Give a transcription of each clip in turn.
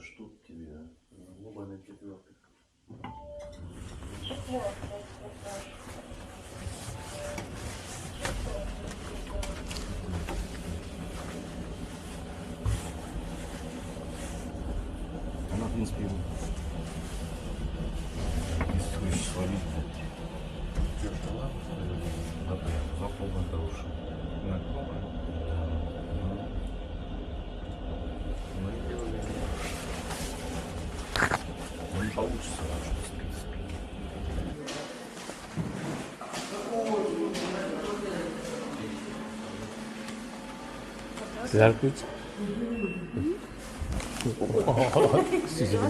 штук тебе. А? Ну, буквально четвертый. Четвертый этаж. Dar cuci. Si je vous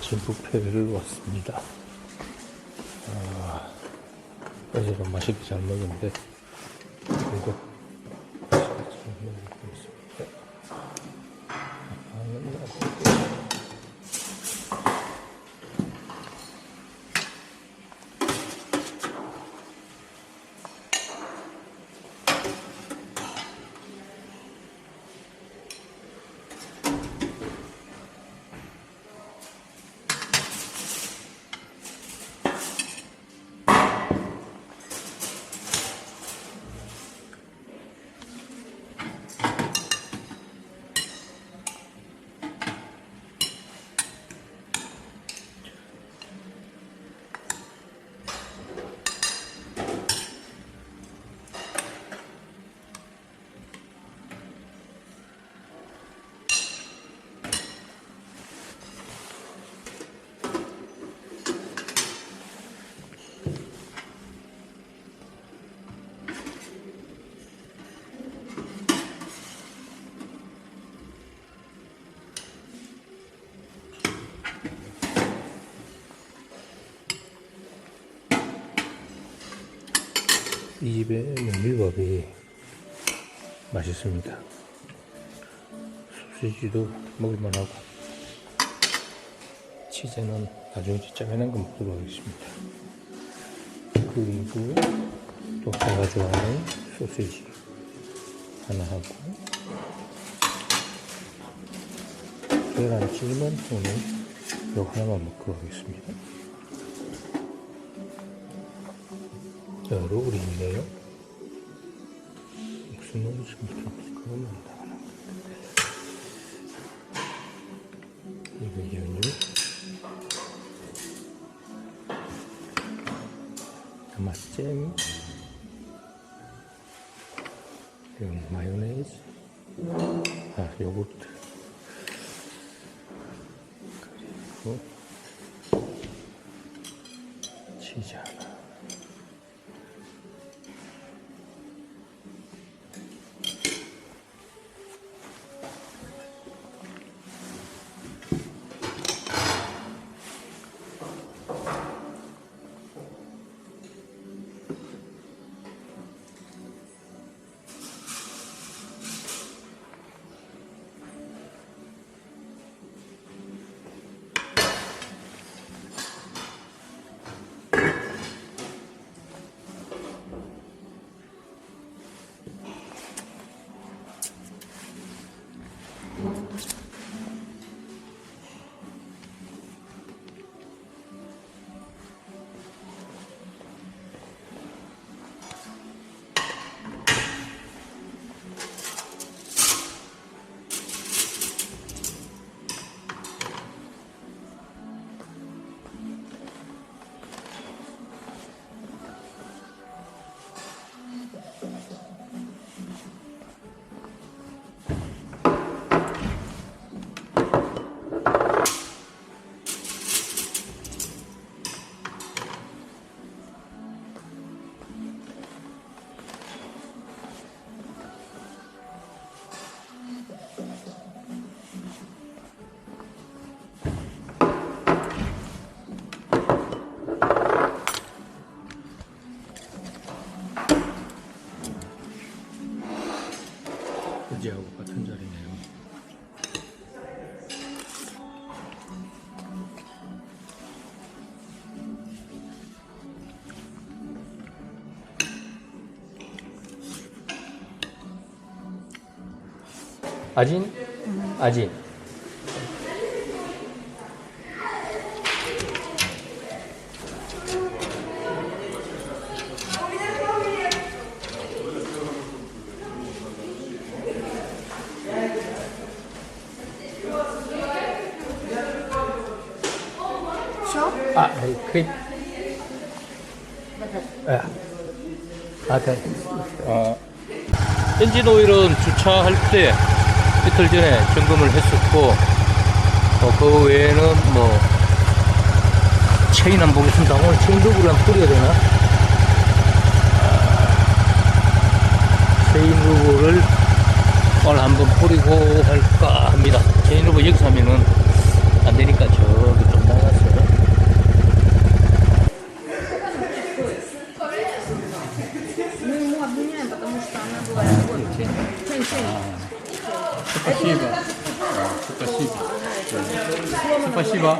전북패를 왔습니다. 아, 어제가 맛있게 잘 먹었는데 이 집의 메밀밥이 맛있습니다. 소시지도 먹을만하고 치즈는 나중에 진짜 매난 거 먹도록 하겠습니다. 그리고 또 제가 좋아하는 소시지 하나 하고 계란찜은 오늘 요 하나만 먹고 가겠습니다. 우리 있네요. 무슨 모르겠는데 그것만 나가는 이거 연유 맛잼. 이건 마요네즈. 아 요거트. 그리고 아진? 아진. 아, 크립. 예. 아, 네. 어, 엔진 오일은 주차할 때 이틀 전에 점검을 했었고, 어, 그 외에는 뭐, 체인 한번 보겠습니다. 오늘 체인 루브를 한번 뿌려야 되나? 아, 체인 루브를 오늘 한번 뿌리고 할까 합니다. 체인 루브 여기서 하면은 안 되니까 저 Спасибо.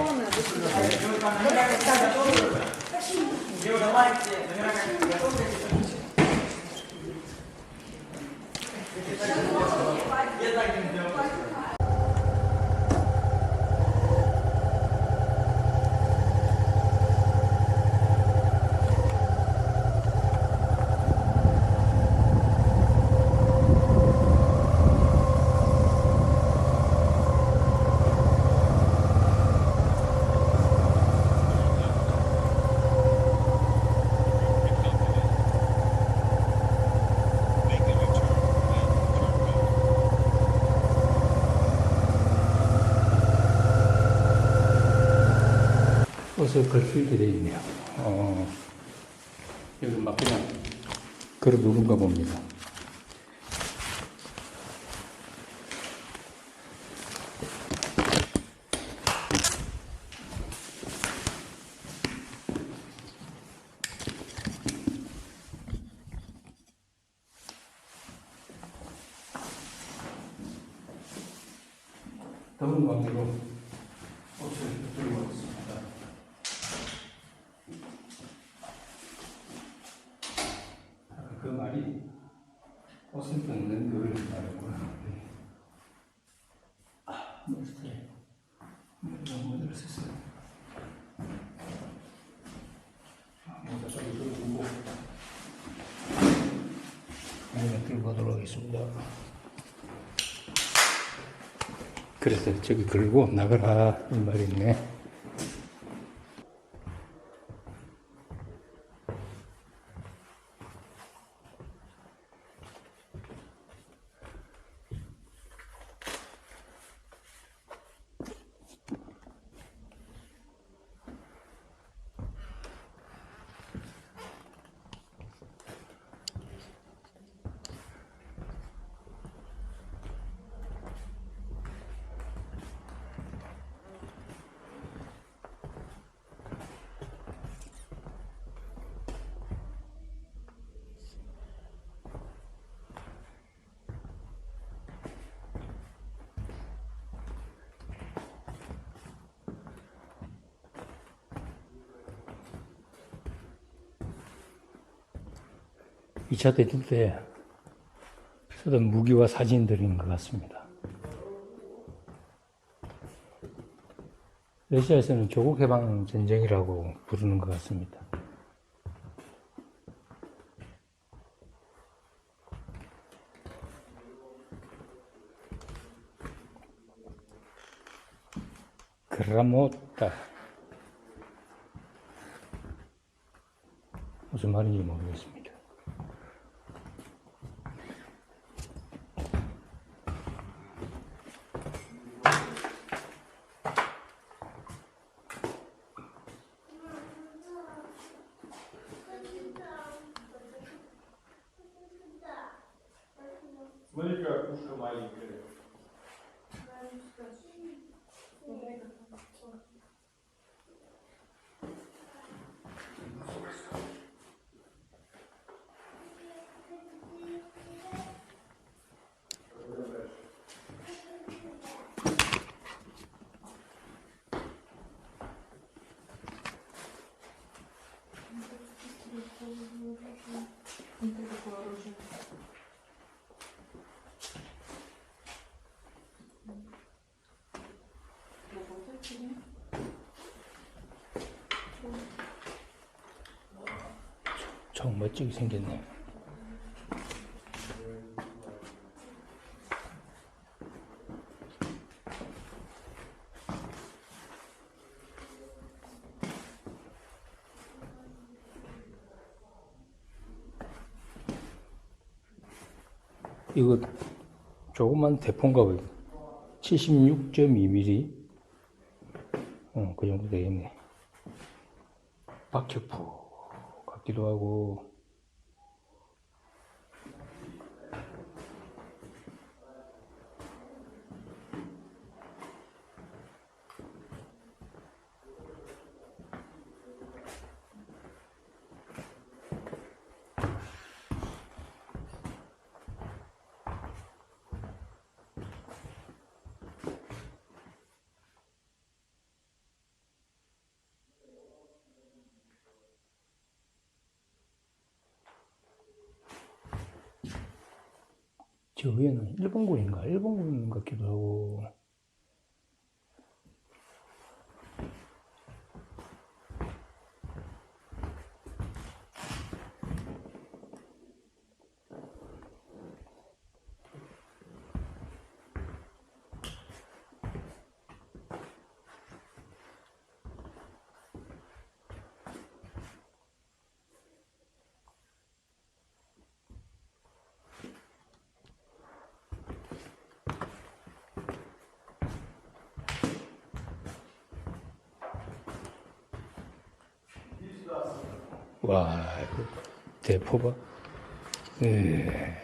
Я так. 옷을 걸수 있게 되어 있네요. 어, 여기 막 그냥 걸어 누른가 봅니다. 더운 관계로 옷을 들고 있습니다. 아까 그 말이 옷을 벗는 그를 말했구나. 네. 아, 머리 스타일. 머리 너무 들었었어요. 아, 모자 저기 들고 이거는 하겠습니다. 그래서 저기 걸고 나가라 이 말이 있네. 이차 대출 때 쓰던 무기와 사진들인 것 같습니다. 러시아에서는 조국 해방 전쟁이라고 부르는 것 같습니다. 그라모타 무슨 말인지 모르겠습니다. 정 멋지게 생겼네. 이거 조그만 봐요. 76.2mm. 어, 그 정도 되겠네. 박격포 같기도 하고. 저 위에는 일본군인가? 일본군 같기도 하고. 와, 대포가. 예.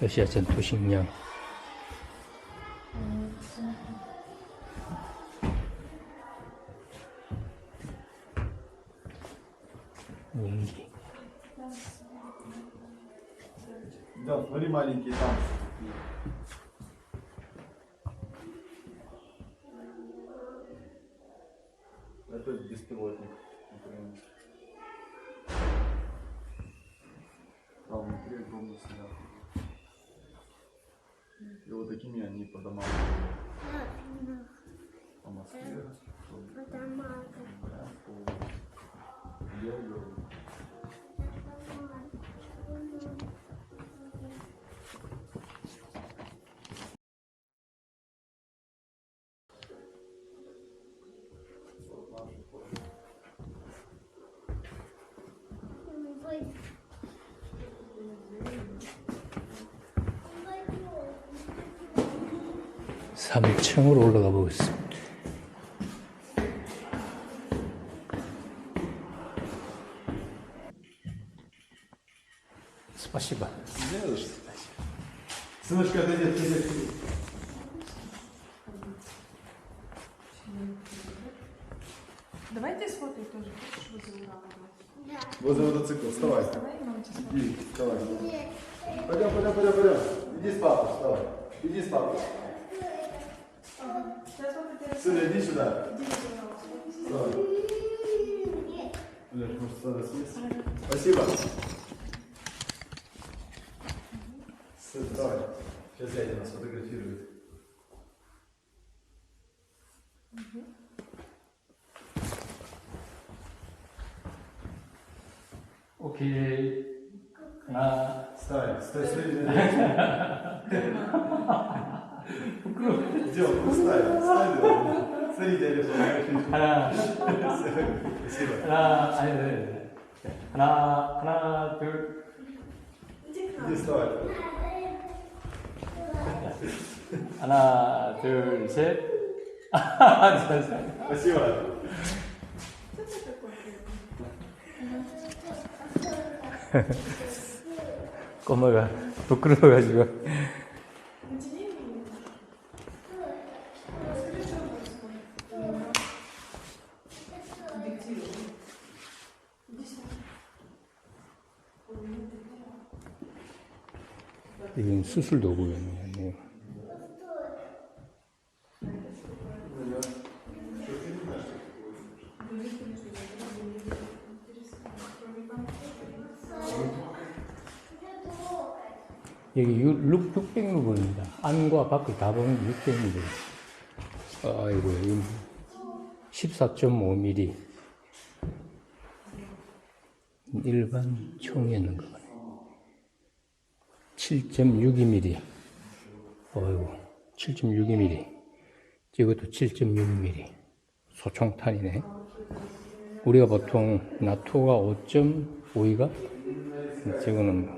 러시아 전투식량. 무기. Да, 3층으로 올라가 보겠습니다. иди сюда. Давай. Леш, может, сада съесть? Спасибо. Сыт, давай. Сейчас дядя нас фотографирует. Угу. Окей. А... Стой, стой, стой. Круто. Дел, ну стой, стой. 쓰리 제로 하나 하나 아니 네, 네. 하나 하나 둘. 하나 둘셋. 아 진짜 씨발 꼬마가 부끄러워가지고. 수술 도구였네요. 여기 6, 600루블입니다. 안과 밖을 다 보면 600루블. 아이고, 14.5mm. 일반 총에는 거네. 7.62mm. 어이구, 7.62mm. 이것도 7.6mm. 소총탄이네. 우리가 보통 나토가 5.5이가? 저거는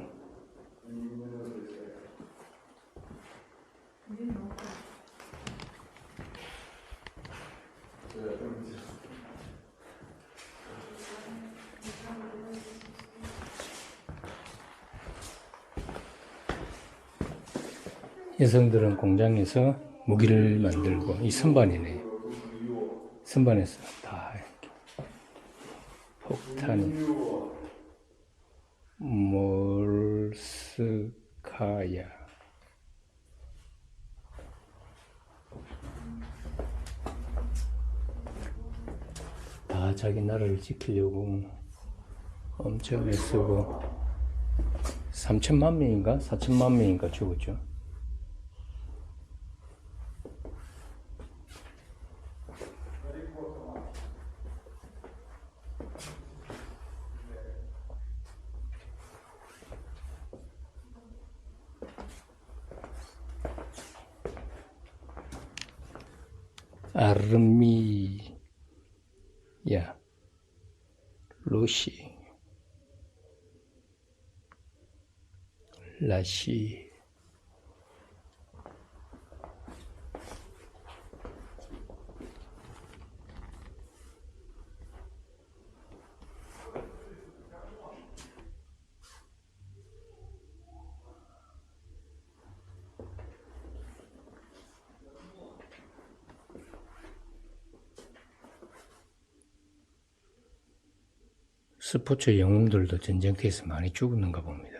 여성들은 공장에서 무기를 만들고 이 선반이네. 선반에서 다 폭탄이 몰스카야 다 자기 나라를 지키려고 엄청 애쓰고 3천만 명인가 4천만 명인가 죽었죠. 아르미야 스포츠 영웅들도 전쟁터에서 많이 죽었는가 봅니다.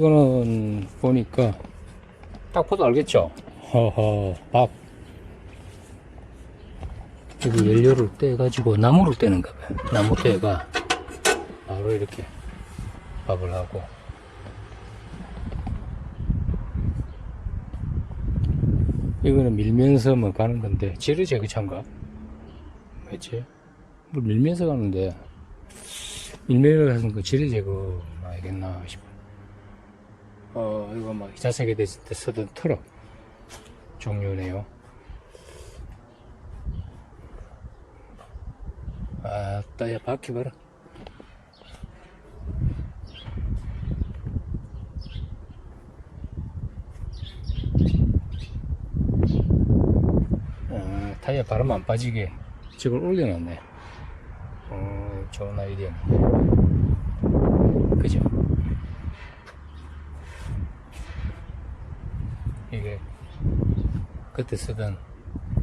이거는 보니까 딱 봐도 알겠죠? 허허 밥 여기 연료를 떼가지고 나무를 떼는가 봐요 나무 떼가 바로 이렇게 밥을 하고 이거는 밀면서 뭐 가는 건데 지르 제거차인가? 뭐지? 뭐 밀면서 가는데 밀면서 가는 거 지르 제거 알겠나 싶어 어, 이거 막 2차 세계대전 때 쓰던 트럭 종류네요. 아, 따 야 바퀴 봐라. 아, 타이어 바람 안 빠지게 저걸 올려놨네. 어, 좋은 아이디어네. 그죠? 이게 그때 쓰던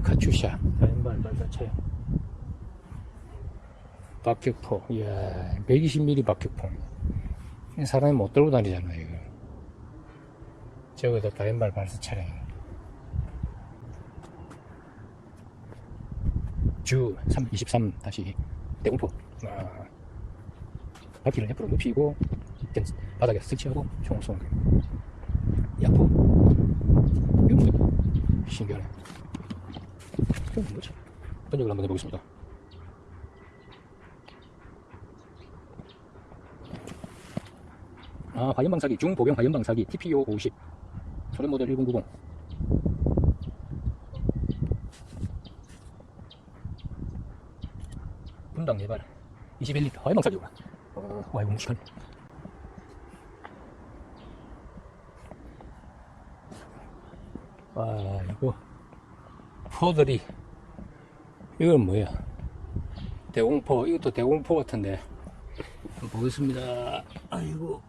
카츄샤 왼발 발다쳐요 박격포. 이야, 120mm 박격포. 이 사람이 못 들고 다니잖아, 이거. 저거도 다연발 발사 차량. 주 323 다시 대공포. 아, 바퀴를 옆으로 눕히고, 바닥에 설치하고, 총을 쏘는 거예요. 야포. 이거 뭐야? 신기하네. 뭐지? 번역을 한번 해보겠습니다. 아, 화염방사기, 중보병 화염방사기, TPO 50. 소련 모델 1090. 분당 4발. 21리터. 화염방사기구나. 어, 와, 이거 무식하네. 와, 이거. 포들이. 이건 뭐야? 대공포. 이것도 대공포 같은데. 보겠습니다. 아이고.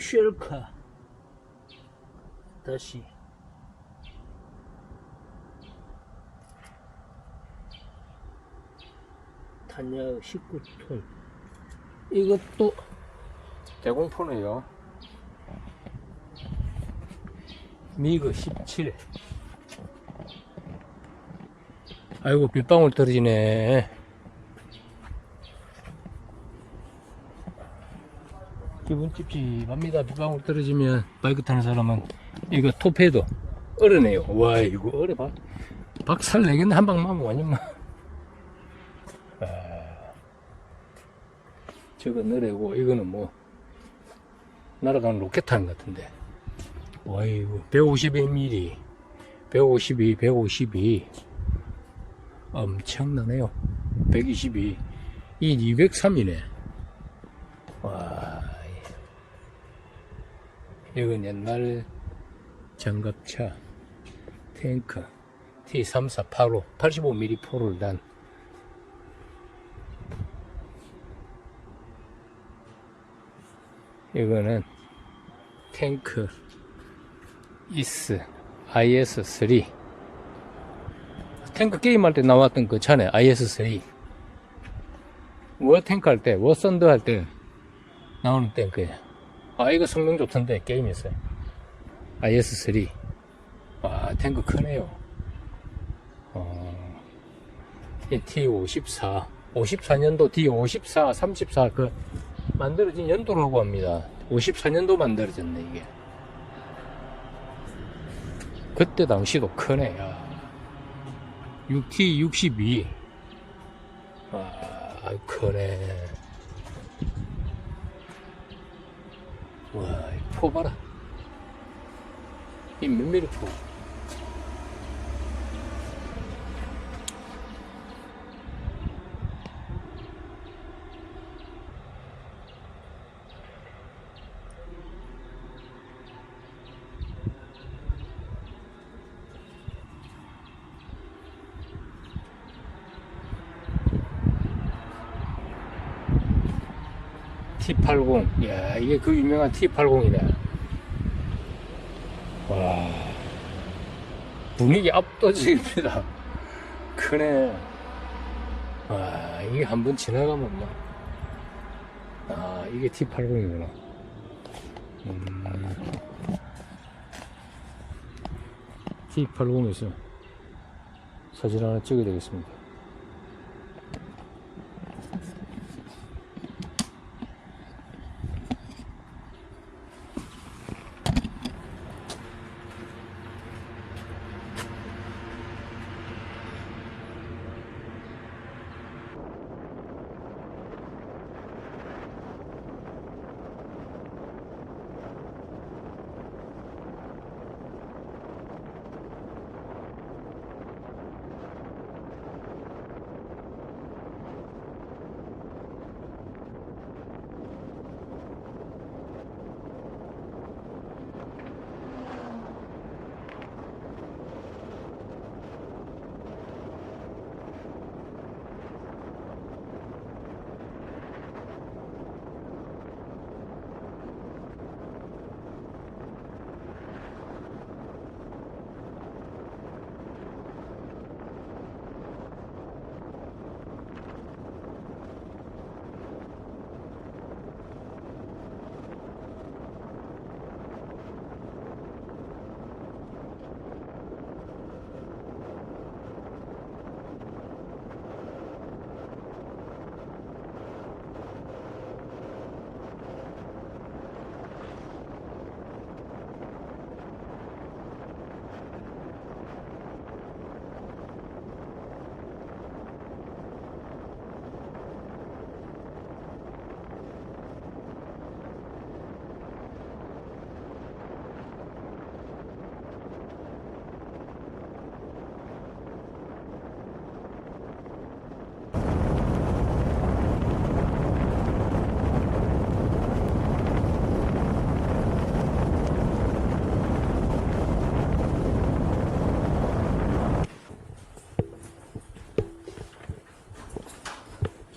쉘카 다시 탄약 19톤 이것도 대공포네요 미그 17 아이고 빗방울 떨어지네 기분 찝찝합니다. 빗방울 떨어지면 바이크 타는 사람은 이거 토페도 얼어네요. 와 이거 얼어 봐. 박살 내겠네 한 방만 하면 완전 막. 아, 저건 얼어고 이거는 뭐 날아가는 로켓 탄 같은데. 와 이거 151mm, 152, 152 엄청나네요. 122, 이 203이네. 와. 이건 옛날 장갑차 탱크 T3485 85mm 포를 단 이거는 탱크 이스 IS3 탱크 게임할 때 나왔던 그 차네 IS3 워 탱크 할 때, 워 썬더 할 때 나오는 탱크예요. 아 이거 성능 좋던데 게임에서. IS3 와 탱크 크네요. 어, 이 T54 54년도 D54 34 그 만들어진 연도라고 합니다. 54년도 만들어졌네 이게 그때 당시도 크네 야. 6T62 아 크네 와, 이포 봐라. 이 몇 미리 포. T80. 야, 이게 그 유명한 T80이네. 와. 분위기 압도적입니다. 크네. 와, 이게 한번 지나가면 뭐. 아, 이게 T80이구나. 음. T80에서 사진 하나 찍어야 되겠습니다.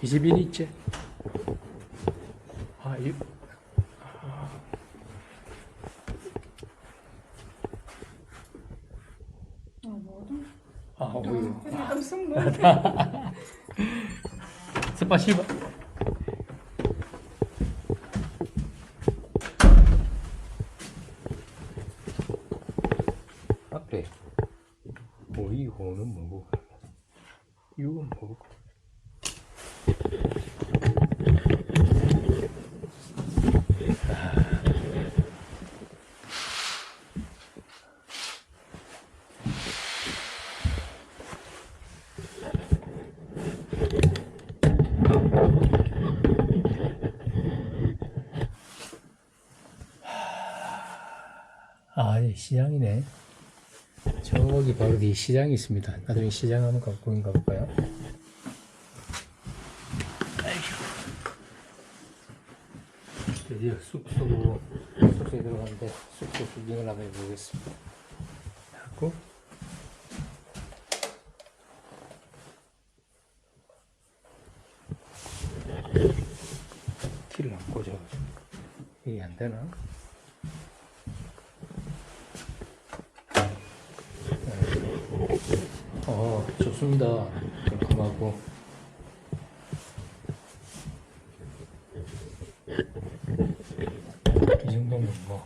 Bizi birlikçe. Hayır. А, вы. Спасибо. 시장이네. 저기 바로 뒤 시장이 있습니다. 나중에 시장 한번 가, 구경 가볼까요? 아이고. 드디어 숲속, 숲속에 들어갔는데 숲속 구경을 한번 해보겠습니다. 하고, 키를 안 꽂아가지고. 이게 안 되나? 어, 좋습니다. 깔끔하고. 이 정도면 뭐,